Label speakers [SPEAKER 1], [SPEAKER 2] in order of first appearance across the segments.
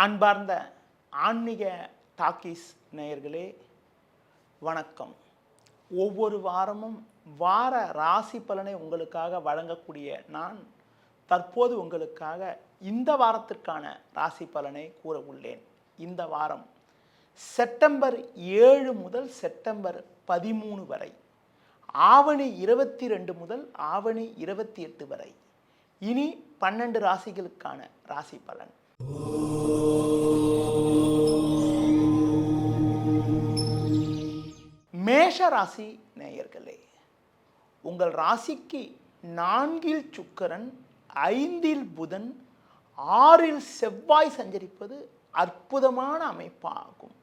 [SPEAKER 1] அன்பார்ந்த ஆன்மீக டாக்கீஸ் நேயர்களே வணக்கம். ஒவ்வொரு வாரமும் வார ராசி பலனை உங்களுக்காக வழங்கக்கூடிய நான் தற்போது உங்களுக்காக இந்த வாரத்திற்கான ராசி பலனை கூற உள்ளேன். இந்த வாரம் செப்டம்பர் ஏழு முதல் செப்டம்பர் பதிமூணு வரை ஆவணி இருபத்தி ரெண்டு முதல் ஆவணி இருபத்தி எட்டு வரை. இனி பன்னெண்டு ராசிகளுக்கான ராசி பலன். மேஷ ராசி நேயர்களே உங்கள் ராசிக்கு நான்கில் சுக்கரன் ஐந்தில் புதன் ஆறில் செவ்வாய் சஞ்சரிப்பது அற்புதமான அமைப்பாகும்.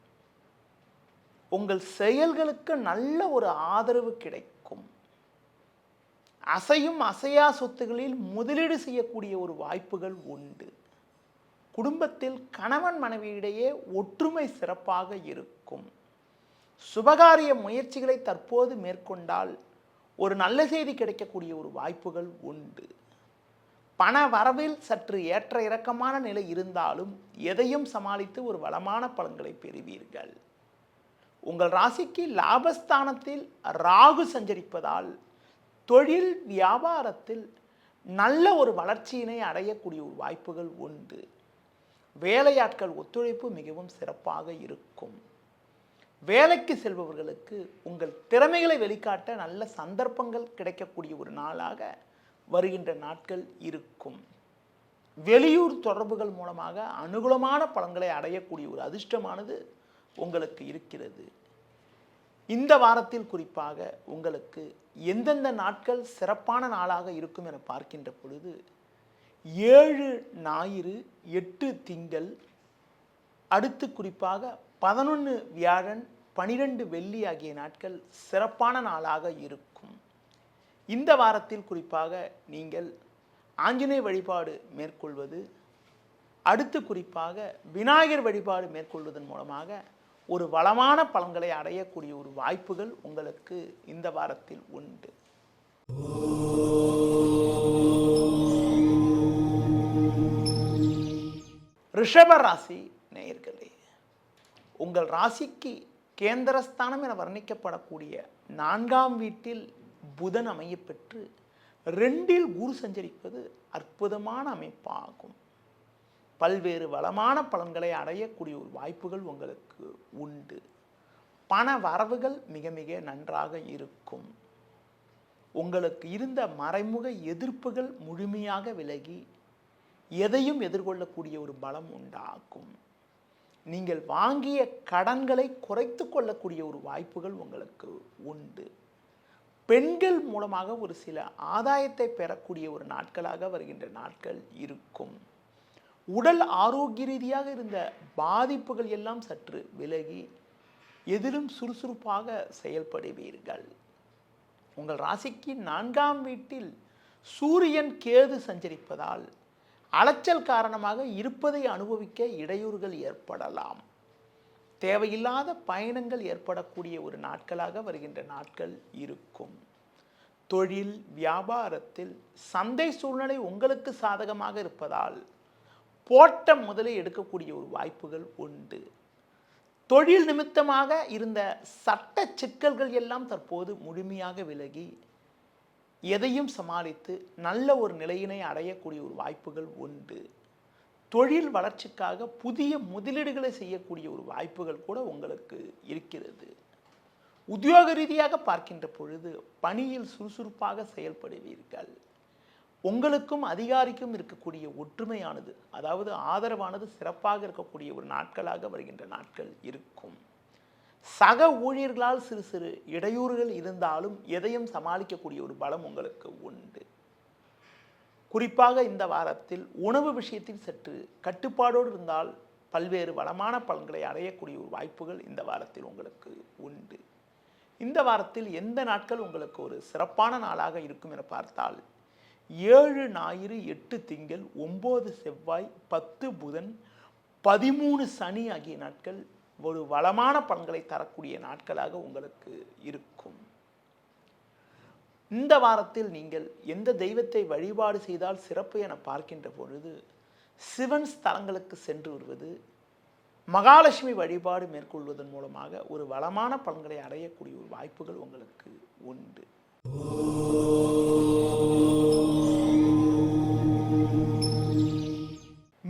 [SPEAKER 1] உங்கள் செயல்களுக்கு நல்ல ஒரு ஆதரவு கிடைக்கும். அசையும் அசையா சொத்துகளில் முதலீடு செய்யக்கூடிய ஒரு வாய்ப்புகள் உண்டு. குடும்பத்தில் கணவன் மனைவியிடையே ஒற்றுமை சிறப்பாக இருக்கும். சுபகாரிய முயற்சிகளை தற்போது மேற்கொண்டால் ஒரு நல்ல செய்தி கிடைக்கக்கூடிய ஒரு வாய்ப்புகள் உண்டு. பண வரவில் சற்று ஏற்ற இறக்கமான நிலை இருந்தாலும் எதையும் சமாளித்து ஒரு வளமான பலன்களை பெறுவீர்கள். உங்கள் ராசிக்கு லாபஸ்தானத்தில் ராகு சஞ்சரிப்பதால் தொழில் வியாபாரத்தில் நல்ல ஒரு வளர்ச்சியினை அடையக்கூடிய ஒரு வாய்ப்புகள் உண்டு. வேலையாட்கள் ஒத்துழைப்பு மிகவும் சிறப்பாக இருக்கும். வேலைக்கு செல்பவர்களுக்கு உங்கள் திறமைகளை வெளிக்காட்ட நல்ல சந்தர்ப்பங்கள் கிடைக்கக்கூடிய ஒரு நாளாக வருகின்ற நாட்கள் இருக்கும். வெளியூர் தொடர்புகள் மூலமாக அனுகூலமான பலன்களை அடையக்கூடிய ஒரு அதிர்ஷ்டமானது உங்களுக்கு இருக்கிறது. இந்த வாரத்தில் குறிப்பாக உங்களுக்கு எந்தெந்த நாட்கள் சிறப்பான நாளாக இருக்கும் என பார்க்கின்ற பொழுது ஏழு ஞாயிறு எட்டு திங்கள். அடுத்து குறிப்பாக பதினொன்று வியாழன் பனிரெண்டு வெள்ளி ஆகிய நாட்கள் சிறப்பான நாளாக இருக்கும். இந்த வாரத்தில் குறிப்பாக நீங்கள் ஆஞ்சநேய வழிபாடு மேற்கொள்வது அடுத்து குறிப்பாக விநாயகர் வழிபாடு மேற்கொள்வதன் மூலமாக ஒரு வளமான பலன்களை அடையக்கூடிய ஒரு வாய்ப்புகள் உங்களுக்கு இந்த வாரத்தில் உண்டு. ரிஷப ராசி நேயர்களே உங்கள் ராசிக்கு கேந்திரஸ்தானம் என வர்ணிக்கப்படக்கூடிய நான்காம் வீட்டில் புதன் அமையப்பெற்று ரெண்டில் குரு சஞ்சரிப்பது அற்புதமான அமைப்பாகும். பல்வேறு வளமான பலன்களை அடையக்கூடிய ஒரு வாய்ப்புகள் உங்களுக்கு உண்டு. பண வரவுகள் மிக மிக நன்றாக இருக்கும். உங்களுக்கு இருந்த மறைமுக எதிர்ப்புகள் முழுமையாக விலகி எதையும் எதிர்கொள்ளக்கூடிய ஒரு பலம் உண்டாகும். நீங்கள் வாங்கிய கடன்களை குறைத்து கொள்ளக்கூடிய ஒரு வாய்ப்புகள் உங்களுக்கு உண்டு. பெண்கள் மூலமாக ஒரு சில ஆதாயத்தை பெறக்கூடிய ஒரு நாட்களாக வருகின்ற நாட்கள் இருக்கும். உடல் ஆரோக்கிய ரீதியாக இருந்த பாதிப்புகள் எல்லாம் சற்று விலகி எதிலும் சுறுசுறுப்பாக செயல்படுவீர்கள். உங்கள் ராசிக்கு நான்காம் வீட்டில் சூரியன் கேது சஞ்சரிப்பதால் அலைச்சல் காரணமாக இருப்பதை அனுபவிக்க இடையூறுகள் ஏற்படலாம். தேவையில்லாத பயணங்கள் ஏற்படக்கூடிய ஒரு நாட்களாக வருகின்ற நாட்கள் இருக்கும். தொழில் வியாபாரத்தில் சந்தை சூழ்நிலை உங்களுக்கு சாதகமாக இருப்பதால் போட்ட முதலை எடுக்கக்கூடிய ஒரு வாய்ப்புகள் உண்டு. தொழில் நிமித்தமாக இருந்த சட்ட சிக்கல்கள் எல்லாம் தற்போது முழுமையாக விலகி எதையும் சமாளித்து நல்ல ஒரு நிலையினை அடையக்கூடிய ஒரு வாய்ப்புகள் உண்டு. தொழில் வளர்ச்சிக்காக புதிய முதலீடுகளை செய்யக்கூடிய ஒரு வாய்ப்புகள் கூட உங்களுக்கு இருக்கிறது. உத்தியோக ரீதியாக பார்க்கின்ற பொழுது பணியில் சுறுசுறுப்பாக செயல்படுவீர்கள். உங்களுக்கும் அதிகாரிக்கும் இருக்கக்கூடிய ஒற்றுமையானது அதாவது ஆதரவானது சிறப்பாக இருக்கக்கூடிய ஒரு நாட்களாக வருகின்ற நாட்கள் இருக்கும். சக ஊழியர்களால் சிறு சிறு இடையூறுகள் இருந்தாலும் எதையும் சமாளிக்கக்கூடிய ஒரு பலம் உங்களுக்கு உண்டு. குறிப்பாக இந்த வாரத்தில் உணவு விஷயத்தில் சற்று கட்டுப்பாடோடு இருந்தால் பல்வேறு வளமான பலன்களை அடையக்கூடிய ஒரு வாய்ப்புகள் இந்த வாரத்தில் உங்களுக்கு உண்டு. இந்த வாரத்தில் எந்த நாட்கள் உங்களுக்கு ஒரு சிறப்பான நாளாக இருக்கும் என பார்த்தால் ஏழு ஞாயிறு எட்டு திங்கள் ஒம்பது செவ்வாய் பத்து புதன் பதிமூணு சனி ஆகிய நாட்கள் ஒரு வளமான பலன்களை தரக்கூடிய நாட்களாக உங்களுக்கு இருக்கும். இந்த வாரத்தில் நீங்கள் எந்த தெய்வத்தை வழிபாடு செய்தால் சிறப்பு என பார்க்கின்ற பொழுது சிவன் ஸ்தலங்களுக்கு சென்று வருவது மகாலட்சுமி வழிபாடு மேற்கொள்வதன் மூலமாக ஒரு வளமான பலன்களை அடையக்கூடிய ஒரு வாய்ப்புகள் உங்களுக்கு உண்டு.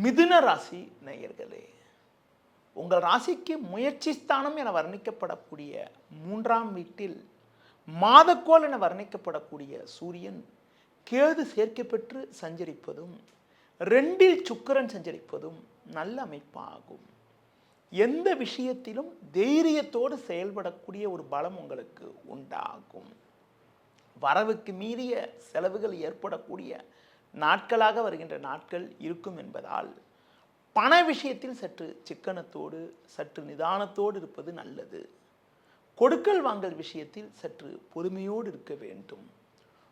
[SPEAKER 1] மிதுன ராசி நேயர்களே உங்கள் ராசிக்கு முயற்சி ஸ்தானம் என வர்ணிக்கப்படக்கூடிய மூன்றாம் வீட்டில் மாதக்கோள் என வர்ணிக்கப்படக்கூடிய சூரியன் கேது சேர்க்கை பெற்று சஞ்சரிப்பதும் ரெண்டில் சுக்கிரன் சஞ்சரிப்பதும் நல்ல அமைப்பாகும். எந்த விஷயத்திலும் தைரியத்தோடு செயல்படக்கூடிய ஒரு பலம் உங்களுக்கு உண்டாகும். வரவுக்கு மீறிய செலவுகள் ஏற்படக்கூடிய நாட்களாக வருகின்ற நாட்கள் இருக்கும் என்பதால் பண விஷயத்தில் சற்று சிக்கனத்தோடு சற்று நிதானத்தோடு இருப்பது நல்லது. கொடுக்கல் வாங்கல் விஷயத்தில் சற்று பொறுமையோடு இருக்க வேண்டும்.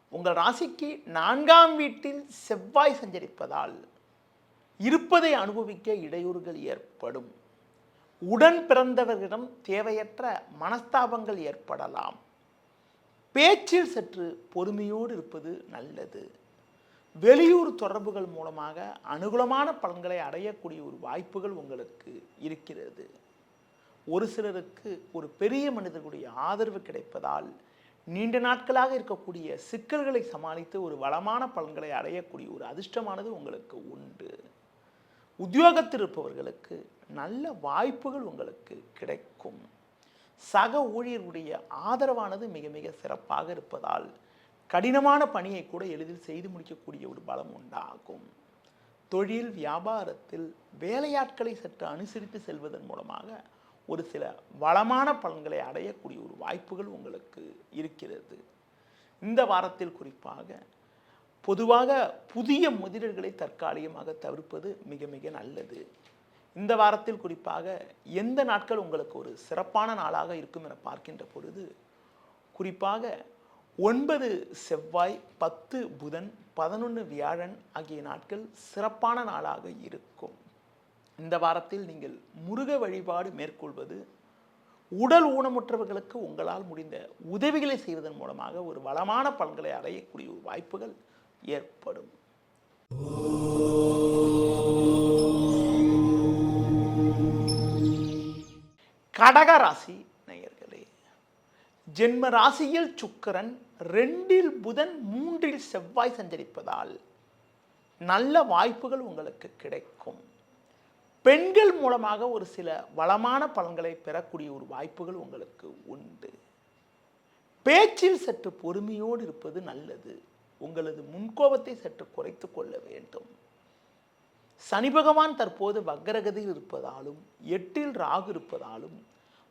[SPEAKER 1] உங்கள் ராசிக்கு நான்காம் வீட்டில் செவ்வாய் சஞ்சரிப்பதால் இருப்பதை அனுபவிக்க இடையூறுகள் ஏற்படும். உடன் பிறந்தவர்களிடம் தேவையற்ற மனஸ்தாபங்கள் ஏற்படலாம். பேச்சில் சற்று பொறுமையோடு இருப்பது நல்லது. வெளியூர் தொடர்புகள் மூலமாக அனுகூலமான பலன்களை அடையக்கூடிய ஒரு வாய்ப்புகள் உங்களுக்கு இருக்கிறது. ஒரு சிலருக்கு ஒரு பெரிய மனிதர்களுடைய ஆதரவு கிடைப்பதால் நீண்ட நாட்களாக இருக்கக்கூடிய சிக்கல்களை சமாளித்து ஒரு வளமான பலன்களை அடையக்கூடிய ஒரு அதிர்ஷ்டமானது உங்களுக்கு உண்டு. உத்தியோகத்தில் இருப்பவர்களுக்கு நல்ல வாய்ப்புகள் உங்களுக்கு கிடைக்கும். சக ஊழியர்களுடைய ஆதரவானது மிக மிக சிறப்பாக இருப்பதால் கடினமான பணியை கூட எளிதில் செய்து முடிக்கக்கூடிய ஒரு பலம் உண்டாகும். தொழில் வியாபாரத்தில் வேலையாட்களை சற்று அனுசரித்து செல்வதன் மூலமாக ஒரு சில வளமான பலன்களை அடையக்கூடிய ஒரு வாய்ப்புகள் உங்களுக்கு இருக்கிறது. இந்த வாரத்தில் குறிப்பாக பொதுவாக புதிய முதலீடுகளை தற்காலிகமாக தவிர்ப்பது மிக மிக நல்லது. இந்த வாரத்தில் குறிப்பாக எந்த நாட்கள் உங்களுக்கு ஒரு சிறப்பான நாளாக இருக்கும் என பார்க்கின்ற பொழுது குறிப்பாக ஒன்பது செவ்வாய் பத்து புதன் பதினொன்று வியாழன் ஆகிய நாட்கள் சிறப்பான நாளாக இருக்கும். இந்த வாரத்தில் நீங்கள் முருக வழிபாடு மேற்கொள்வது உடல் ஊனமுற்றவர்களுக்கு உங்களால் முடிந்த உதவிகளை செய்வதன் மூலமாக ஒரு வளமான பலன்களை அடையக்கூடிய ஒரு வாய்ப்புகள் ஏற்படும். கடக ராசி நேயர்களே ஜென்ம ராசியில் சுக்கரன் ரெண்டில் புதன் மூன்றில் செவ்வாய் சஞ்சரிப்பதால் நல்ல வாய்ப்புகள் உங்களுக்கு கிடைக்கும். பெண்கள் மூலமாக ஒரு சில வளமான பலன்களை பெறக்கூடிய ஒரு வாய்ப்புகள் உங்களுக்கு உண்டு. பேச்சில் சற்று பொறுமையோடு இருப்பது நல்லது. உங்களது முன்கோபத்தை சற்று குறைத்து கொள்ள வேண்டும். சனி பகவான் தற்போது வக்ரகதியில் இருப்பதாலும் எட்டில் ராகு இருப்பதாலும்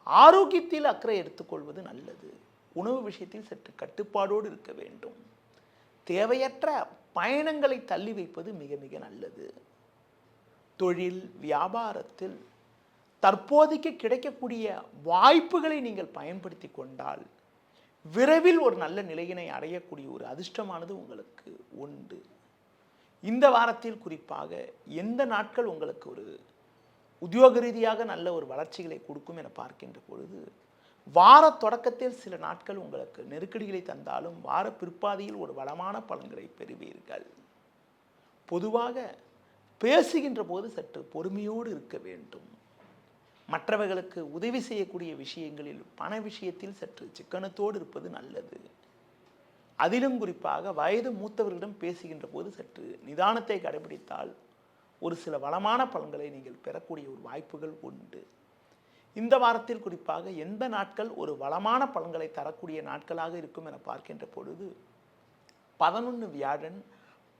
[SPEAKER 1] ஆரோக்கியத்தில் அக்கறை எடுத்துக்கொள்வது நல்லது. உணவு விஷயத்தில் சற்று கட்டுப்பாடோடு இருக்க வேண்டும். தேவையற்ற பயணங்களை தள்ளி வைப்பது மிக மிக நல்லது. தொழில் வியாபாரத்தில் தற்போதைக்கு கிடைக்கக்கூடிய வாய்ப்புகளை நீங்கள் பயன்படுத்தி கொண்டால் விரைவில் ஒரு நல்ல நிலையினை அடையக்கூடிய ஒரு அதிர்ஷ்டமானது உங்களுக்கு உண்டு. இந்த வாரத்தில் குறிப்பாக எந்த நாட்கள் உங்களுக்கு ஒரு உத்தியோக ரீதியாக நல்ல ஒரு வளர்ச்சிகளை கொடுக்கும் என பார்க்கின்ற பொழுது வார தொடக்கத்தில் சில நாட்கள் உங்களுக்கு நெருக்கடிகளை தந்தாலும் வார பிற்பாதையில் ஒரு வளமான பலன்களை பெறுவீர்கள். பொதுவாக பேசுகின்ற போது சற்று பொறுமையோடு இருக்க வேண்டும். மற்றவர்களுக்கு உதவி செய்யக்கூடிய விஷயங்களில் பண விஷயத்தில் சற்று சிக்கனத்தோடு இருப்பது நல்லது. அதிலும் குறிப்பாக வயது மூத்தவர்களிடம் பேசுகின்ற போது சற்று நிதானத்தை கடைபிடித்தால் ஒரு சில வளமான பலன்களை நீங்கள் பெறக்கூடிய ஒரு வாய்ப்புகள் உண்டு. இந்த வாரத்தில் குறிப்பாக எந்த நாட்கள் ஒரு வளமான பலன்களை தரக்கூடிய நாட்களாக இருக்கும் என பார்க்கின்ற பொழுது பதினொன்று வியாழன்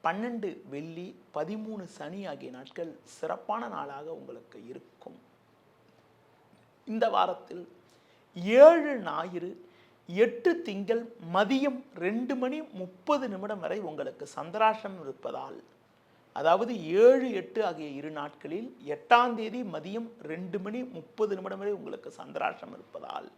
[SPEAKER 1] பன்னெண்டு வெள்ளி பதிமூணு சனி ஆகிய நாட்கள் சிறப்பான நாளாக உங்களுக்கு இருக்கும். இந்த வாரத்தில் ஏழு ஞாயிறு எட்டு திங்கள் மதியம் ரெண்டு மணி முப்பது நிமிடம் வரை உங்களுக்கு சந்திராஷ்டம் இருப்பதால் அதாவது ஏழு எட்டு ஆகிய இரு நாட்களில் எட்டாம் தேதி மதியம் ரெண்டு மணி முப்பது நிமிடம் வரை உங்களுக்கு சந்திராஷ்டம் இருப்பதால்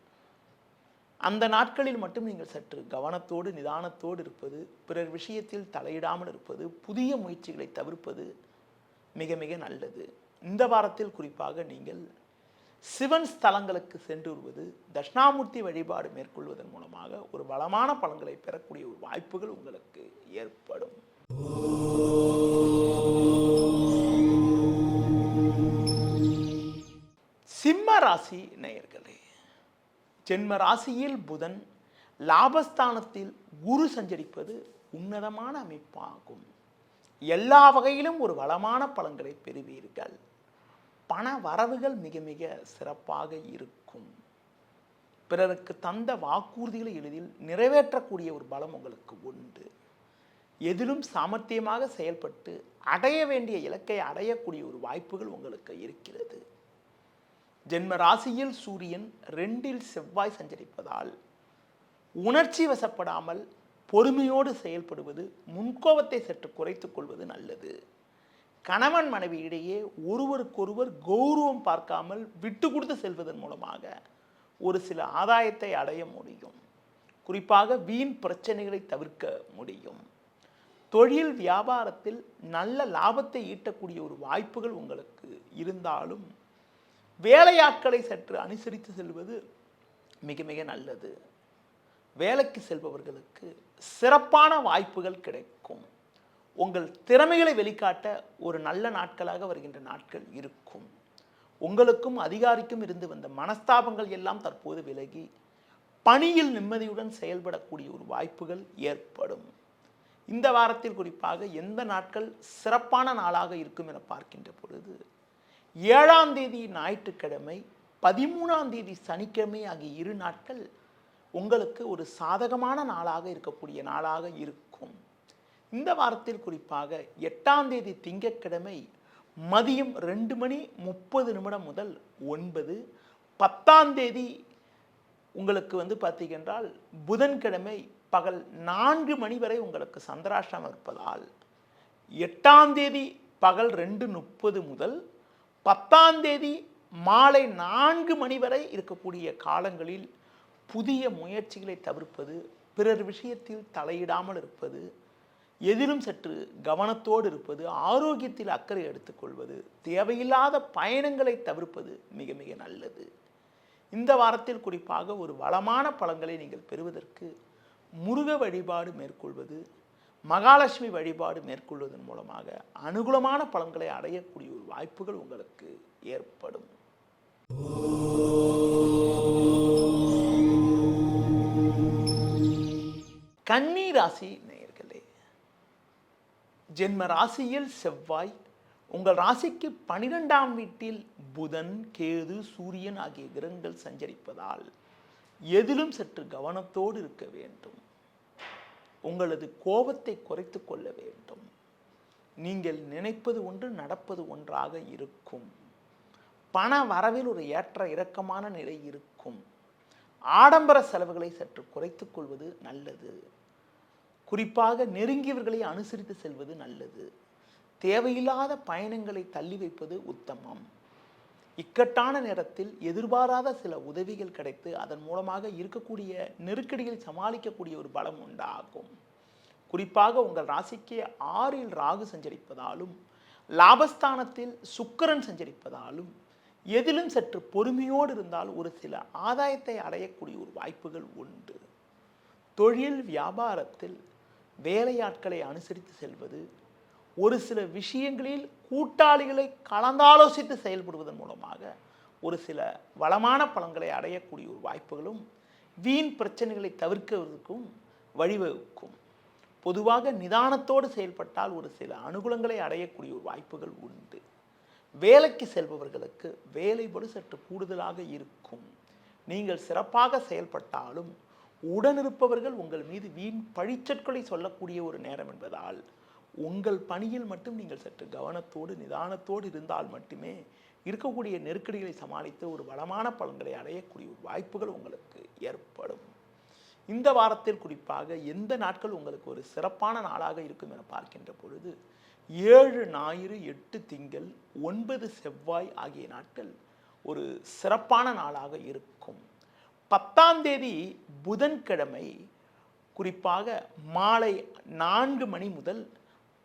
[SPEAKER 1] அந்த நாட்களில் மட்டும் நீங்கள் சற்று கவனத்தோடு நிதானத்தோடு இருப்பது பிறர் விஷயத்தில் தலையிடாமல் இருப்பது புதிய முயற்சிகளை தவிர்ப்பது மிக மிக நல்லது. இந்த வாரத்தில் குறிப்பாக நீங்கள் சிவன் ஸ்தலங்களுக்கு சென்று வருவது தட்சிணாமூர்த்தி வழிபாடு மேற்கொள்வதன் மூலமாக ஒரு வளமான பலன்களை பெறக்கூடிய ஒரு வாய்ப்புகள் உங்களுக்கு ஏற்படும். சிம்ம ராசி நேயர்களே ஜென்ம ராசியில் புதன் லாபஸ்தானத்தில் குரு சஞ்சரிப்பது உன்னதமான அமைப்பாகும். எல்லா வகையிலும் ஒரு வளமான பலன்களை பெறுவீர்கள். பண வரவுகள் மிக மிக சிறப்பாக இருக்கும். பிறருக்கு தந்த வாக்குறுதிகளை எளிதில் நிறைவேற்றக்கூடிய ஒரு பலம் உங்களுக்கு உண்டு. எதிலும் சாமர்த்தியமாக செயல்பட்டு அடைய வேண்டிய இலக்கை அடையக்கூடிய ஒரு வாய்ப்புகள் உங்களுக்கு இருக்கிறது. ஜென்ம ராசியில் சூரியன் ரெண்டில் செவ்வாய் சஞ்சரிப்பதால் உணர்ச்சி வசப்படாமல் பொறுமையோடு செயல்படுவது முன்கோபத்தை சற்று குறைத்து கொள்வது நல்லது. கணவன் மனைவி இடையே ஒருவருக்கொருவர் கௌரவம் பார்க்காமல் விட்டு கொடுத்து செல்வதன் மூலமாக ஒரு சில ஆதாயத்தை அடைய முடியும். குறிப்பாக வீண் பிரச்சனைகளை தவிர்க்க முடியும். தொழில் வியாபாரத்தில் நல்ல லாபத்தை ஈட்டக்கூடிய ஒரு வாய்ப்புகள் உங்களுக்கு இருந்தாலும் வேலையாட்களை சற்று அனுசரித்து செல்வது மிக மிக நல்லது. வேலைக்கு செல்பவர்களுக்கு சிறப்பான வாய்ப்புகள் கிடைக்கும். உங்கள் திறமைகளை வெளிக்காட்ட ஒரு நல்ல நாட்களாக வருகின்ற நாட்கள் இருக்கும். உங்களுக்கும் அதிகாரிக்கும் இருந்து வந்த மனஸ்தாபங்கள் எல்லாம் தற்போது விலகி பணியில் நிம்மதியுடன் செயல்படக்கூடிய ஒரு வாய்ப்புகள் ஏற்படும். இந்த வாரத்தில் குறிப்பாக எந்த நாட்கள் சிறப்பான நாளாக இருக்கும் என பார்க்கின்ற பொழுது ஏழாம் தேதி ஞாயிற்றுக்கிழமை பதிமூணாம் தேதி சனிக்கிழமை ஆகிய இரு நாட்கள் உங்களுக்கு ஒரு சாதகமான நாளாக இருக்கக்கூடிய நாளாக இருக்கும். இந்த வாரத்தில் குறிப்பாக எட்டாம் தேதி திங்கட்கிழமை மதியம் ரெண்டு மணி முப்பது நிமிடம் முதல் ஒன்பது பத்தாம் தேதி உங்களுக்கு வந்து பார்த்தீங்கன்றால் புதன்கிழமை பகல் நான்கு மணி வரை உங்களுக்கு சந்திராஷ்டிரம் இருப்பதால் எட்டாம் தேதி பகல் ரெண்டு முப்பது முதல் பத்தாம் தேதி மாலை நான்கு மணி வரை இருக்கக்கூடிய காலங்களில் புதிய முயற்சிகளை தவிர்ப்பது பிறர் விஷயத்தில் தலையிடாமல் இருப்பது எதிலும் சற்று கவனத்தோடு இருப்பது ஆரோக்கியத்தில் அக்கறை எடுத்துக்கொள்வது தேவையில்லாத பயணங்களை தவிர்ப்பது மிக மிக நல்லது. இந்த வாரத்தில் குறிப்பாக ஒரு வளமான பழங்களை நீங்கள் பெறுவதற்கு முருக வழிபாடு மேற்கொள்வது மகாலட்சுமி வழிபாடு மேற்கொள்வதன் மூலமாக அனுகூலமான பலன்களை அடையக்கூடிய ஒரு வாய்ப்புகள் உங்களுக்கு ஏற்படும். கன்னி ராசி நேயர்களே ஜென்ம ராசியில் செவ்வாய் உங்கள் ராசிக்கு பனிரெண்டாம் வீட்டில் புதன் கேது சூரியன் ஆகிய கிரகங்கள் சஞ்சரிப்பதால் எதிலும் சற்று கவனத்தோடு இருக்க வேண்டும். உங்களது கோபத்தை குறைத்து கொள்ள வேண்டும். நீங்கள் நினைப்பது ஒன்று நடப்பது ஒன்றாக இருக்கும். பண வரவில் ஒரு ஏற்ற இறக்கமான நிலை இருக்கும். ஆடம்பர செலவுகளை சற்று குறைத்துக் கொள்வது நல்லது. குறிப்பாக நெருங்கியவர்களை அனுசரித்து செல்வது நல்லது. தேவையில்லாத பயணங்களை தள்ளி வைப்பது உத்தமம். இக்கட்டான நேரத்தில் எதிர்பாராத சில உதவிகள் கிடைத்து அதன் மூலமாக இருக்கக்கூடிய நெருக்கடிகளை சமாளிக்கக்கூடிய ஒரு பலம் உண்டாகும். குறிப்பாக உங்கள் ராசிக்கு ஆறில் ராகு சஞ்சரிப்பதாலும் லாபஸ்தானத்தில் சுக்கிரன் சஞ்சரிப்பதாலும் எதிலும் சற்று பொறுமையோடு இருந்தால் ஒரு சில ஆதாயத்தை அடையக்கூடிய ஒரு வாய்ப்புகள் உண்டு. தொழில் வியாபாரத்தில் வேலையாட்களை அனுசரித்து செல்வது ஒரு சில விஷயங்களில் கூட்டாளிகளை கலந்தாலோசித்து செயல்படுவதன் மூலமாக ஒரு சில வளமான பலன்களை அடையக்கூடிய ஒரு வாய்ப்புகளும் வீண் பிரச்சனைகளை தவிர்க்கிறதுக்கும் வழிவகுக்கும். பொதுவாக நிதானத்தோடு செயல்பட்டால் ஒரு சில அனுகூலங்களை அடையக்கூடிய ஒரு வாய்ப்புகள் உண்டு. வேலைக்கு செல்பவர்களுக்கு வேலைபடு சற்று கூடுதலாக இருக்கும். நீங்கள் சிறப்பாக செயல்பட்டாலும் உடனிருப்பவர்கள் உங்கள் மீது வீண் பழிச்சற்களை சொல்லக்கூடிய ஒரு நேரம் என்பதால் உங்கள் பணியில் மட்டும் நீங்கள் சற்று கவனத்தோடு நிதானத்தோடு இருந்தால் மட்டுமே இருக்கக்கூடிய நெருக்கடிகளை சமாளித்து ஒரு வளமான பலன்களை அடையக்கூடிய வாய்ப்புகள் உங்களுக்கு ஏற்படும். இந்த வாரத்தில் குறிப்பாக எந்த நாட்கள் உங்களுக்கு ஒரு சிறப்பான நாளாக இருக்கும் என பார்க்கின்ற பொழுது ஏழு ஞாயிறு எட்டு திங்கள் ஒன்பது செவ்வாய் ஆகிய நாட்கள் ஒரு சிறப்பான நாளாக இருக்கும். பத்தாம் தேதி புதன்கிழமை குறிப்பாக மாலை நான்கு மணி முதல்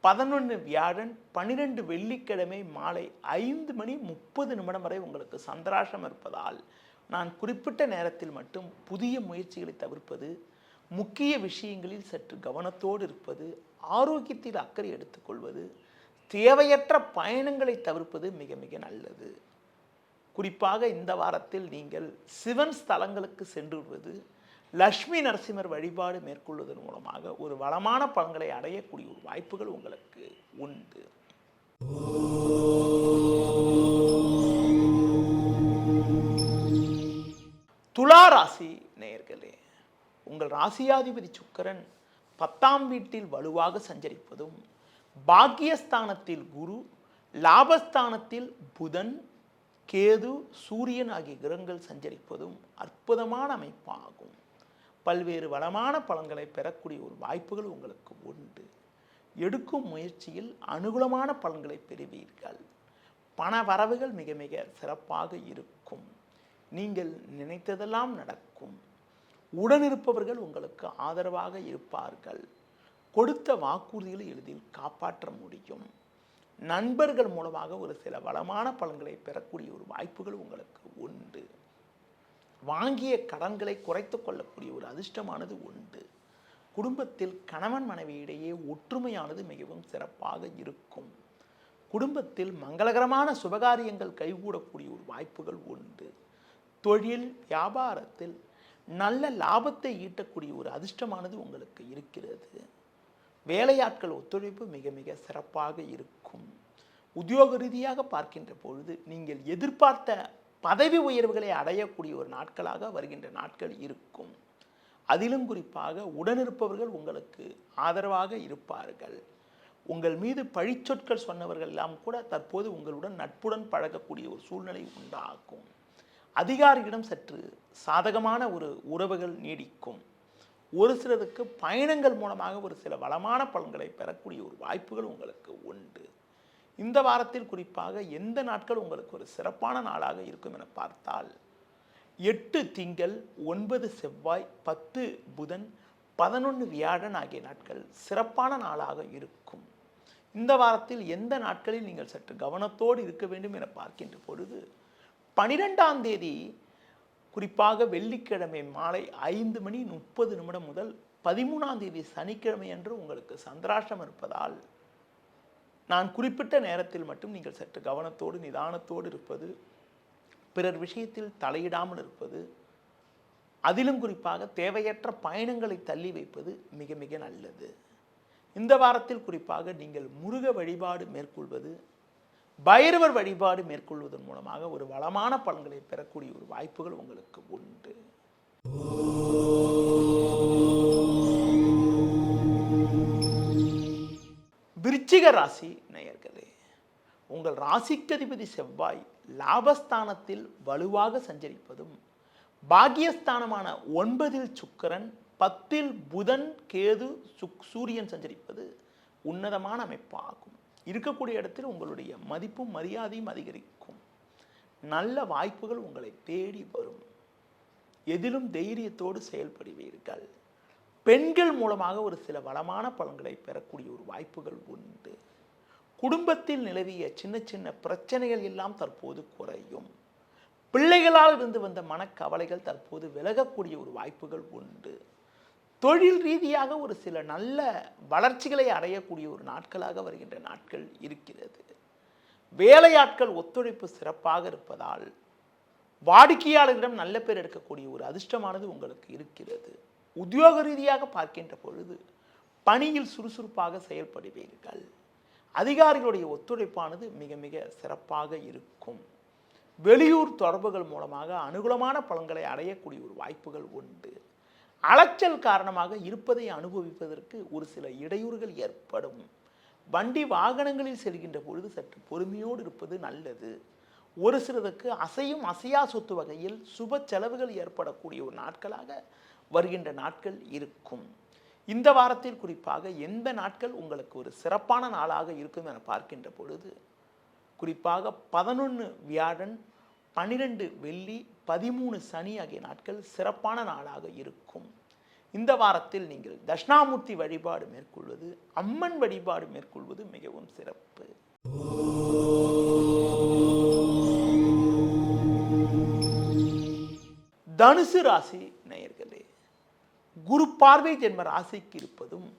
[SPEAKER 1] பதினொன்று வியாழன் பன்னிரெண்டு வெள்ளிக்கிழமை மாலை ஐந்து மணி முப்பது நிமிடம் வரை உங்களுக்கு சந்திராஷம் இருப்பதால் நான் குறிப்பிட்ட நேரத்தில் மட்டும் புதிய முயற்சிகளை தவிர்ப்பது முக்கிய விஷயங்களில் சற்று கவனத்தோடு இருப்பது ஆரோக்கியத்தில் அக்கறை எடுத்துக்கொள்வது தேவையற்ற பயணங்களை தவிர்ப்பது மிக மிக நல்லது. குறிப்பாக இந்த வாரத்தில் நீங்கள் சிவன் ஸ்தலங்களுக்கு சென்று விடுவது லக்ஷ்மி நரசிம்மர் வழிபாடு மேற்கொள்வதன் மூலமாக ஒரு வளமான பலன்களை அடையக்கூடிய ஒரு வாய்ப்புகள் உங்களுக்கு உண்டு. துலா ராசி நேயர்களே உங்கள் ராசியாதிபதி சுக்கரன் பத்தாம் வீட்டில் வலுவாக சஞ்சரிப்பதும் பாக்கியஸ்தானத்தில் குரு லாபஸ்தானத்தில் புதன் கேது சூரியன் ஆகிய கிரகங்கள் சஞ்சரிப்பதும் அற்புதமான அமைப்பாகும். பல்வேறு வளமான பலன்களை பெறக்கூடிய ஒரு வாய்ப்புகள் உங்களுக்கு உண்டு. எடுக்கும் முயற்சியில் அனுகூலமான பலன்களை பெறுவீர்கள். பண வரவுகள் மிக மிக சிறப்பாக இருக்கும். நீங்கள் நினைத்ததெல்லாம் நடக்கும். உடனிருப்பவர்கள் உங்களுக்கு ஆதரவாக இருப்பார்கள். கொடுத்த வாக்குறுதிகளை எளிதில் காப்பாற்ற முடியும். நண்பர்கள் மூலமாக ஒரு சில வளமான பலன்களை பெறக்கூடிய ஒரு வாய்ப்புகள் உங்களுக்கு உண்டு. வாங்கிய கடன்களை குறைத்து கொள்ளக்கூடிய ஒரு அதிர்ஷ்டமானது உண்டு. குடும்பத்தில் கணவன் மனைவியிடையே ஒற்றுமையானது மிகவும் சிறப்பாக இருக்கும். குடும்பத்தில் மங்களகரமான சுபகாரியங்கள் கைகூடக்கூடிய ஒரு வாய்ப்புகள் உண்டு. தொழில் வியாபாரத்தில் நல்ல லாபத்தை ஈட்டக்கூடிய ஒரு அதிர்ஷ்டமானது உங்களுக்கு இருக்கிறது. வேலையாட்கள் ஒத்துழைப்பு மிக மிக சிறப்பாக இருக்கும். உத்தியோக ரீதியாக பார்க்கின்ற பொழுது நீங்கள் எதிர்பார்த்த பதவி உயர்வுகளை அடையக்கூடிய ஒரு நாட்களாக வருகின்ற நாட்கள் இருக்கும். அதிலும் குறிப்பாக உடனிருப்பவர்கள் உங்களுக்கு ஆதரவாக இருப்பார்கள். உங்கள் மீது பழிச்சொற்கள் சொன்னவர்கள் எல்லாம் கூட தற்போது உங்களுடன் நட்புடன் பழகக்கூடிய ஒரு சூழ்நிலை உண்டாகும். அதிகாரியிடம் சற்று சாதகமான ஒரு உறவுகள் நீடிக்கும். ஒரு சிலருக்கு பயணங்கள் மூலமாக ஒரு சில வளமான பலன்களை பெறக்கூடிய ஒரு வாய்ப்புகள் உங்களுக்கு உண்டு. இந்த வாரத்தில் குறிப்பாக எந்த நாட்கள் உங்களுக்கு ஒரு சிறப்பான நாளாக இருக்கும் என பார்த்தால் எட்டு திங்கள் ஒன்பது செவ்வாய் பத்து புதன் பதினொன்று வியாழன் ஆகிய நாட்கள் சிறப்பான நாளாக இருக்கும். இந்த வாரத்தில் எந்த நாட்களில் நீங்கள் சற்று கவனத்தோடு இருக்க வேண்டும் என பார்க்கின்ற பொழுது பனிரெண்டாம் தேதி குறிப்பாக வெள்ளிக்கிழமை மாலை ஐந்து மணி முப்பது நிமிடம் முதல் பதிமூணாம் தேதி சனிக்கிழமை அன்று உங்களுக்கு சந்திராஷ்டம் இருப்பதால் நான் குறிப்பிட்ட நேரத்தில் மட்டும் நீங்கள் சற்று கவனத்தோடு நிதானத்தோடு இருப்பது பிறர் விஷயத்தில் தலையிடாமல் இருப்பது அதிலும் குறிப்பாக தேவையற்ற பயணங்களை தள்ளி வைப்பது மிக மிக நல்லது. இந்த வாரத்தில் குறிப்பாக நீங்கள் முருக வழிபாடு மேற்கொள்வது பைரவர் வழிபாடு மேற்கொள்வதன் மூலமாக ஒரு வளமான பலன்களை பெறக்கூடிய ஒரு வாய்ப்புகள் உங்களுக்கு உண்டு. விருச்சிக ராசி நேயர்களே உங்கள் ராசிக்கதிபதி செவ்வாய் லாபஸ்தானத்தில் வலுவாக சஞ்சரிப்பதும் பாக்கியஸ்தானமான ஒன்பதில் சுக்கரன் பத்தில் புதன் கேது சுக் சூரியன் சஞ்சரிப்பது உன்னதமான அமைப்பாகும். இருக்கக்கூடிய இடத்தில் உங்களுடைய மதிப்பும் மரியாதையும் அதிகரிக்கும். நல்ல வாய்ப்புகள் உங்களை தேடி வரும். எதிலும் தைரியத்தோடு செயல்படுவீர்கள். பெண்கள் மூலமாக ஒரு சில வளமான பலன்களை பெறக்கூடிய ஒரு வாய்ப்புகள் உண்டு. குடும்பத்தில் நிலவிய சின்ன சின்ன பிரச்சனைகள் எல்லாம் தற்போது குறையும். பிள்ளைகளால் இருந்து வந்த மனக்கவலைகள் தற்போது விலகக்கூடிய ஒரு வாய்ப்புகள் உண்டு. தொழில் ரீதியாக ஒரு சில நல்ல வளர்ச்சிகளை அடையக்கூடிய ஒரு நாட்களாக வருகின்ற நாட்கள் இருக்கிறது. வேலையாட்கள் ஒத்துழைப்பு சிறப்பாக இருப்பதால் வாடிக்கையாளர்களிடம் நல்ல பேர் எடுக்கக்கூடிய ஒரு அதிர்ஷ்டமானது உங்களுக்கு இருக்கிறது. உத்தியோக ரீதியாக பார்க்கின்ற பொழுது பணியில் சுறுசுறுப்பாக செயல்படுவீர்கள். அதிகாரிகளுடைய ஒத்துழைப்பானது மிக மிக சிறப்பாக இருக்கும். வெளியூர் தொடர்புகள் மூலமாக அனுகூலமான பலன்களை அடையக்கூடிய ஒரு வாய்ப்புகள் உண்டு. அலைச்சல் காரணமாக இருப்பதை அனுபவிப்பதற்கு ஒரு சில இடையூறுகள் ஏற்படும். வண்டி வாகனங்களில் செல்கின்ற பொழுது சற்று பொறுமையோடு இருப்பது நல்லது. ஒரு சிலருக்கு அசையும் அசையா சொத்து வகையில் சுப செலவுகள் ஏற்படக்கூடிய ஒரு நாட்களாக வருகின்ற நாட்கள் இருக்கும். இந்த வாரத்தில் குறிப்பாக எந்த நாட்கள் உங்களுக்கு ஒரு சிறப்பான நாளாக இருக்கும் என பார்க்கின்ற பொழுது குறிப்பாக பதினொன்று வியாழன் பன்னிரெண்டு வெள்ளி பதிமூணு சனி ஆகிய நாட்கள் சிறப்பான நாளாக இருக்கும். இந்த வாரத்தில் நீங்கள் தட்சிணாமூர்த்தி வழிபாடு மேற்கொள்வது அம்மன் வழிபாடு மேற்கொள்வது மிகவும் சிறப்பு. தனுசு ராசி குரு பார்வை ஜென்ம ராசிக்கு இருப்பதும்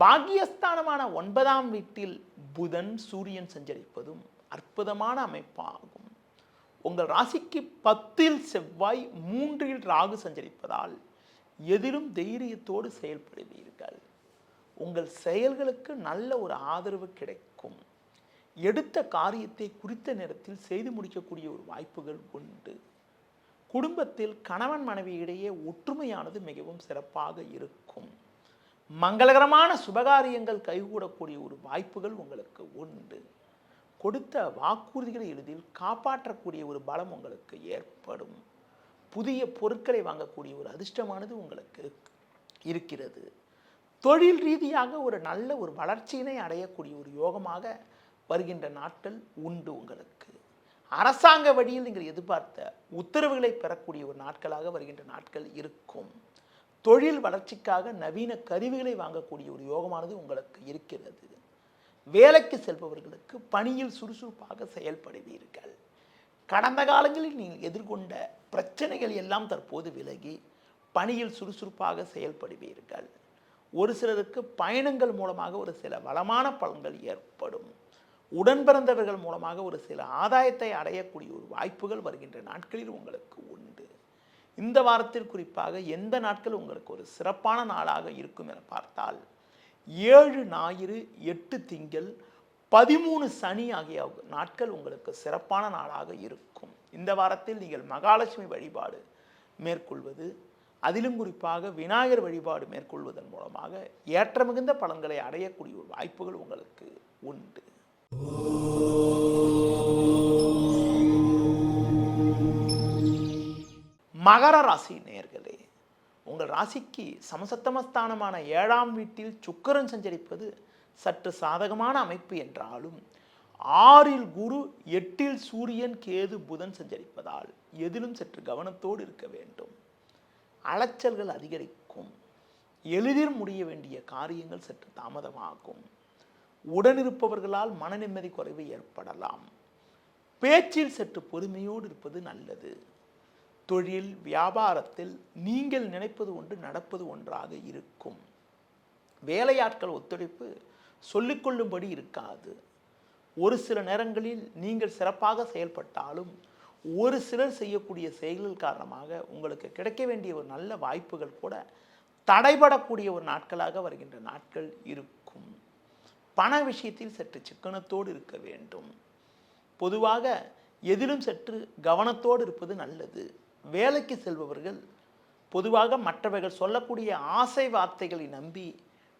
[SPEAKER 1] பாக்கியஸ்தானமான ஒன்பதாம் வீட்டில் புதன் சூரியன் சஞ்சரிப்பதும் அற்புதமான அமைப்பாகும். உங்கள் ராசிக்கு பத்தில் செவ்வாய் மூன்றில் ராகு சஞ்சரிப்பதால் எதிலும் தைரியத்தோடு செயல்படுவீர்கள். உங்கள் செயல்களுக்கு நல்ல ஒரு ஆதரவு கிடைக்கும். எடுத்த காரியத்தை குறித்த நேரத்தில் செய்து முடிக்கக்கூடிய ஒரு வாய்ப்புகள் உண்டு. குடும்பத்தில் கணவன் மனைவி இடையே ஒற்றுமையானது மிகவும் சிறப்பாக இருக்கும். மங்களகரமான சுபகாரியங்கள் கைகூடக்கூடிய ஒரு வாய்ப்புகள் உங்களுக்கு உண்டு. கொடுத்த வாக்குறுதிகளை எளிதில் காப்பாற்றக்கூடிய ஒரு பலம் உங்களுக்கு ஏற்படும். புதிய பொருட்களை வாங்கக்கூடிய ஒரு அதிர்ஷ்டமானது உங்களுக்கு இருக்கிறது. தொழில் ரீதியாக ஒரு நல்ல ஒரு வளர்ச்சியினை அடையக்கூடிய ஒரு யோகமாக வருகின்ற நாட்கள் உண்டு உங்களுக்கு. அரசாங்க வழியில் நீங்கள் எதிர்பார்த்த உத்தரவுகளை பெறக்கூடிய ஒரு நாட்களாக வருகின்ற நாட்கள் இருக்கும். தொழில் வளர்ச்சிக்காக நவீன கருவிகளை வாங்கக்கூடிய ஒரு யோகமானது உங்களுக்கு இருக்கிறது. வேலைக்கு செல்பவர்களுக்கு பணியில் சுறுசுறுப்பாக செயல்படுவீர்கள். கடந்த காலங்களில் நீங்கள் எதிர்கொண்ட பிரச்சனைகள் எல்லாம் தற்போது விலகி பணியில் சுறுசுறுப்பாக செயல்படுவீர்கள். ஒரு சிலருக்கு பயணங்கள் மூலமாக ஒரு சில வளமான பலன்கள் ஏற்படும். உடன் பிறந்தவர்கள் மூலமாக ஒரு சில ஆதாயத்தை அடையக்கூடிய ஒரு வாய்ப்புகள் வருகின்ற நாட்களில் உங்களுக்கு உண்டு. இந்த வாரத்தில் குறிப்பாக எந்த நாட்கள் உங்களுக்கு ஒரு சிறப்பான நாளாக இருக்கும் என பார்த்தால் ஏழு ஞாயிறு எட்டு திங்கள் பதிமூணு சனி ஆகிய நாட்கள் உங்களுக்கு சிறப்பான நாளாக இருக்கும். இந்த வாரத்தில் நீங்கள் மகாலட்சுமி வழிபாடு மேற்கொள்வது அதிலும் குறிப்பாக விநாயகர் வழிபாடு மேற்கொள்வதன் மூலமாக ஏற்ற மிகுந்த பலன்களை அடையக்கூடிய ஒரு வாய்ப்புகள் உங்களுக்கு உண்டு. மகர ராசி நேர்களே உங்கள் ராசிக்கு சமசத்தமஸ்தானமான ஏழாம் வீட்டில் சுக்கரன் சஞ்சரிப்பது சற்று சாதகமான அமைப்பு என்றாலும் ஆறில் குரு எட்டில் சூரியன் கேது புதன் சஞ்சரிப்பதால் எதிலும் சற்று கவனத்தோடு இருக்க வேண்டும். அலைச்சல்கள் அதிகரிக்கும். எளிதில் முடிய வேண்டிய காரியங்கள் சற்று தாமதமாகும். உடனிருப்பவர்களால் மன நிம்மதி குறைவு ஏற்படலாம். பேச்சில் சற்று பொறுமையோடு இருப்பது நல்லது. தொழில் வியாபாரத்தில் நீங்கள் நினைப்பது ஒன்று நடப்பது ஒன்றாக இருக்கும். வேலையாட்கள் ஒத்துழைப்பு சொல்லிக்கொள்ளும்படி இருக்காது. ஒரு சில நேரங்களில் நீங்கள் சிறப்பாக செயல்பட்டாலும் ஒரு சிலர் செய்யக்கூடிய செயல்கள் காரணமாக உங்களுக்கு கிடைக்க வேண்டிய ஒரு நல்ல வாய்ப்புகள் கூட தடைபடக்கூடிய ஒரு நாட்களாக வருகின்ற நாட்கள் இருக்கும். பண விஷயத்தில் சற்று சிக்கனத்தோடு இருக்க வேண்டும். பொதுவாக எதிலும் சற்று கவனத்தோடு இருப்பது நல்லது. வேலைக்கு செல்பவர்கள் பொதுவாக மற்றவர்கள் சொல்லக்கூடிய ஆசை வார்த்தைகளை நம்பி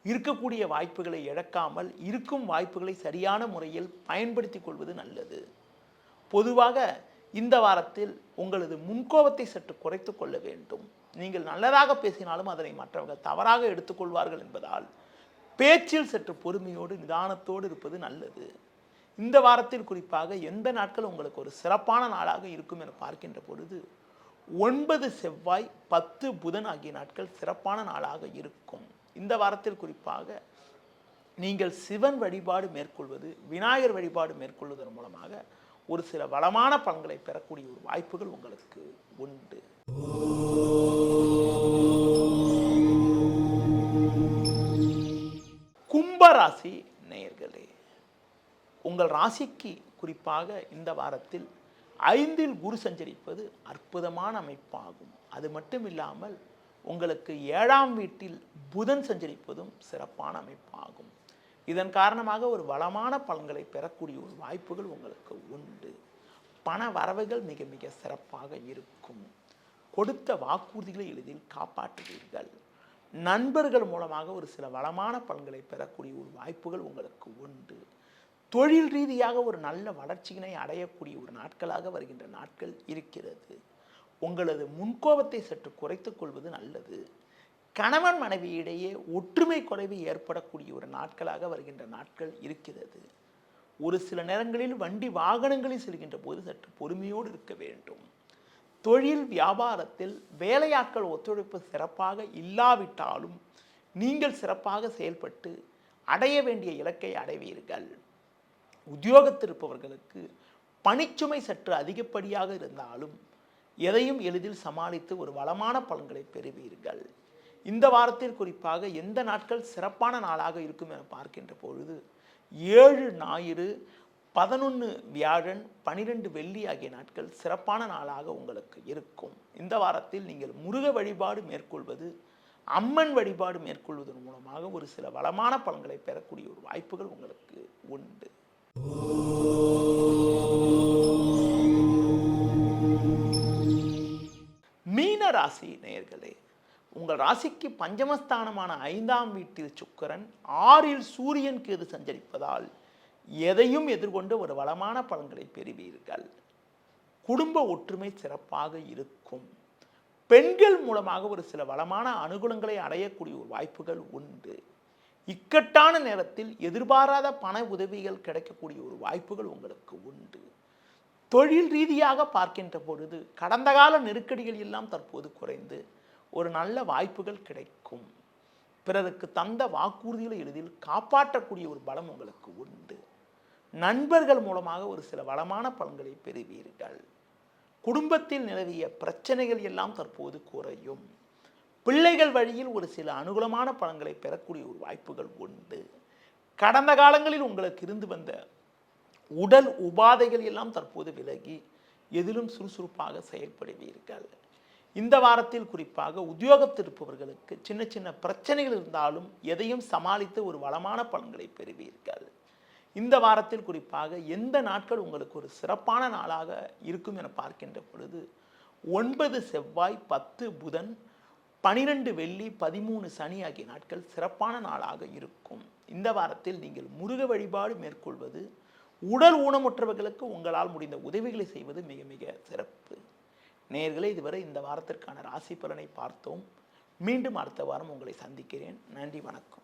[SPEAKER 1] இருக்கக்கூடிய வாய்ப்புகளை இழக்காமல் இருக்கும் வாய்ப்புகளை சரியான முறையில் பயன்படுத்தி கொள்வது நல்லது. பொதுவாக இந்த வாரத்தில் உங்களது முன்கோபத்தை சற்று குறைத்து கொள்ள வேண்டும். நீங்கள் நல்லதாக பேசினாலும் அதனை மற்றவர்கள் தவறாக எடுத்துக்கொள்வார்கள் என்பதால் பேச்சில் சற்று பொறுமையோடு நிதானத்தோடு இருப்பது நல்லது. இந்த வாரத்தில் குறிப்பாக எந்த நாட்கள் உங்களுக்கு ஒரு சிறப்பான நாளாக இருக்கும் என பார்க்கின்ற பொழுது ஒன்பது செவ்வாய் பத்து புதன் ஆகிய நாட்கள் சிறப்பான நாளாக இருக்கும். இந்த வாரத்தில் குறிப்பாக நீங்கள் சிவன் வழிபாடு மேற்கொள்வது விநாயகர் வழிபாடு மேற்கொள்வதன் மூலமாக ஒரு சில வளமான பலன்களை பெறக்கூடிய ஒரு வாய்ப்புகள் உங்களுக்கு உண்டு. கும்பராசி நேயர்களே உங்கள் ராசிக்கு குறிப்பாக இந்த வாரத்தில் ஐந்தில் குரு சஞ்சரிப்பது அற்புதமான அமைப்பாகும். அது மட்டும் இல்லாமல் உங்களுக்கு ஏழாம் வீட்டில் புதன் சஞ்சரிப்பதும் சிறப்பான அமைப்பாகும். இதன் காரணமாக ஒரு வளமான பலன்களை பெறக்கூடிய ஒரு வாய்ப்புகள் உங்களுக்கு உண்டு. பண வரவுகள் மிக மிக சிறப்பாக இருக்கும். கொடுத்த வாக்குறுதிகளை எளிதில் காப்பாற்றுவீர்கள். நண்பர்கள் மூலமாக ஒரு சில வளமான பலன்களை பெறக்கூடிய ஒரு வாய்ப்புகள் உங்களுக்கு உண்டு. தொழில் ரீதியாக ஒரு நல்ல வளர்ச்சியினை அடையக்கூடிய ஒரு நாட்களாக வருகின்ற நாட்கள் இருக்கிறது. உங்களது முன்கோபத்தை சற்று குறைத்துக் கொள்வது நல்லது. கணவன் மனைவியிடையே ஒற்றுமை குறைவு ஏற்படக்கூடிய ஒரு நாட்களாக வருகின்ற நாட்கள் இருக்கிறது. ஒரு சில நேரங்களில் வண்டி வாகனங்களில் செல்கின்ற போது சற்று பொறுமையோடு இருக்க வேண்டும். தொழில் வியாபாரத்தில் வேலையாட்கள் ஒத்துழைப்பு சிறப்பாக இல்லாவிட்டாலும் நீங்கள் சிறப்பாக செயல்பட்டு அடைய வேண்டிய இலக்கை அடைவீர்கள். உத்தியோகத்தில் இருப்பவர்களுக்கு பணிச்சுமை சற்று அதிகப்படியாக இருந்தாலும் எதையும் எளிதில் சமாளித்து ஒரு வளமான பலன்களை பெறுவீர்கள். இந்த வாரத்தில் குறிப்பாக எந்த நாட்கள் சிறப்பான நாளாக இருக்கும் என பார்க்கின்ற பொழுது ஏழு ஞாயிறு பதினொன்று வியாழன் பனிரெண்டு வெள்ளி ஆகிய நாட்கள் சிறப்பான நாளாக உங்களுக்கு இருக்கும். இந்த வாரத்தில் நீங்கள் முருக வழிபாடு மேற்கொள்வது அம்மன் வழிபாடு மேற்கொள்வதன் மூலமாக ஒரு சில வளமான பலன்களை பெறக்கூடிய ஒரு வாய்ப்புகள் உங்களுக்கு உண்டு. மீன ராசி நேயர்களே உங்கள் ராசிக்கு பஞ்சமஸ்தானமான ஐந்தாம் வீட்டில் சுக்கரன் ஆறில் சூரியன் கேது சஞ்சரிப்பதால் எதையும் எதிர்கொண்டு ஒரு வளமான பலன்களை பெறுவீர்கள். குடும்ப ஒற்றுமை சிறப்பாக இருக்கும். பெண்கள் மூலமாக ஒரு சில வளமான அனுகூலங்களை அடையக்கூடிய ஒரு வாய்ப்புகள் உண்டு. இக்கட்டான நேரத்தில் எதிர்பாராத பண உதவிகள் கிடைக்கக்கூடிய ஒரு வாய்ப்புகள் உங்களுக்கு உண்டு. தொழில் ரீதியாக பார்க்கின்ற பொழுது கடந்த கால நெருக்கடிகள் எல்லாம் தற்போது குறைந்து ஒரு நல்ல வாய்ப்புகள் கிடைக்கும். பிறருக்கு தந்த வாக்குறுதிகளை எளிதில் காப்பாற்றக்கூடிய ஒரு பலம் உங்களுக்கு உண்டு. நண்பர்கள் மூலமாக ஒரு சில வளமான பலன்களை பெறுவீர்கள். குடும்பத்தில் நிலவிய பிரச்சனைகள் எல்லாம் தற்போது குறையும். பிள்ளைகள் வழியில் ஒரு சில அனுகூலமான பலன்களை பெறக்கூடிய ஒரு வாய்ப்புகள் உண்டு. கடந்த காலங்களில் உங்களுக்கு இருந்து வந்த உடல் உபாதைகள் எல்லாம் தற்போது விலகி எதிலும் சுறுசுறுப்பாக செயல்படுவீர்கள். இந்த வாரத்தில் குறிப்பாக உத்தியோகத்தில் இருப்பவர்களுக்கு சின்ன சின்ன பிரச்சனைகள் இருந்தாலும் எதையும் சமாளித்து ஒரு வளமான பலன்களை பெறுவீர்கள். இந்த வாரத்தில் குறிப்பாக எந்த நாட்கள் உங்களுக்கு ஒரு சிறப்பான நாளாக இருக்கும் என பார்க்கின்ற பொழுது ஒன்பது செவ்வாய் பத்து புதன் பனிரெண்டு வெள்ளி பதிமூணு சனி ஆகிய நாட்கள் சிறப்பான நாளாக இருக்கும். இந்த வாரத்தில் நீங்கள் முருக வழிபாடு மேற்கொள்வது உடல் ஊனமுற்றவர்களுக்கு உங்களால் முடிந்த உதவிகளை செய்வது மிக மிக சிறப்பு. நேர்களே இதுவரை இந்த வாரத்திற்கான ராசி பலனை பார்த்தோம். மீண்டும் அடுத்த வாரம் உங்களை சந்திக்கிறேன். நன்றி வணக்கம்.